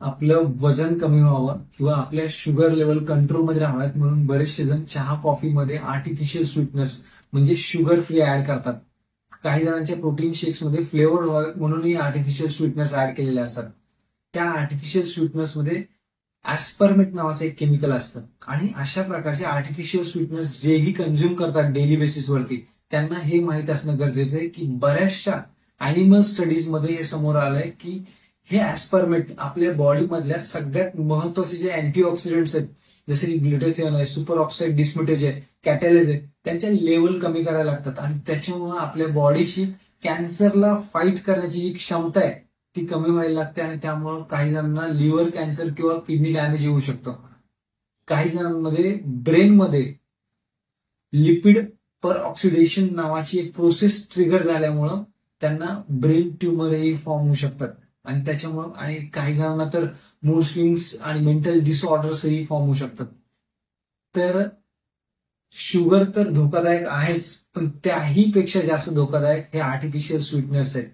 आपलं वजन कमी व्हावं किंवा आपल्या शुगर लेवल कंट्रोलमध्ये राहाव्यात म्हणून बरेचसे जण चहा कॉफीमध्ये आर्टिफिशियल स्वीटनेस म्हणजे शुगर फ्री ऍड करतात. काही जणांच्या प्रोटीन शेक्समध्ये फ्लेवर व्हावे म्हणूनही आर्टिफिशियल स्वीटनेस ऍड केलेले असतात. त्या आर्टिफिशियल स्वीटनेसमध्ये ऍस्परमेट नावाचं एक केमिकल असतं. आणि अशा प्रकारचे आर्टिफिशियल स्वीटनर्स जेही कंझ्युम करतात डेली बेसिसवरती त्यांना हे माहीत असणं गरजेचं आहे की बऱ्याचशा अॅनिमल स्टडीजमध्ये हे समोर आलंय की हे ऍस्परमेट आपल्या बॉडी मधल्या सगळ्यात महत्त्वाचे जे अँटीऑक्सिडंट्स आहेत जसे की ग्लुटेथियन आहे सुपर ऑक्साईड डिस्मिटेज आहे कॅटॅलेज आहे त्यांच्या लेवल कमी करायला लागतात. आणि त्याच्यामुळे आपल्या बॉडीची कॅन्सरला फाईट करण्याची जी क्षमता आहे ती कमी व्हायला लागते आणि त्यामुळे काही जणांना लिव्हर कॅन्सर किंवा किडनी डॅमेज येऊ शकतो. काही जणांमध्ये ब्रेनमध्ये लिपिड पर ऑक्सिडेशन नावाची एक प्रोसेस ट्रिगर झाल्यामुळं त्यांना ब्रेन ट्युमरही फॉर्म होऊ शकतात. आणि त्याच्यामुळं आणि काही जणांना तर मूड स्विंग्स आणि मेंटल डिसऑर्डर्सही फॉर्म होऊ शकतात. तर शुगर तर धोकादायक आहेच पण त्याही पेक्षा जास्त धोकादायक हे आर्टिफिशियल स्वीटनर्स आहेत.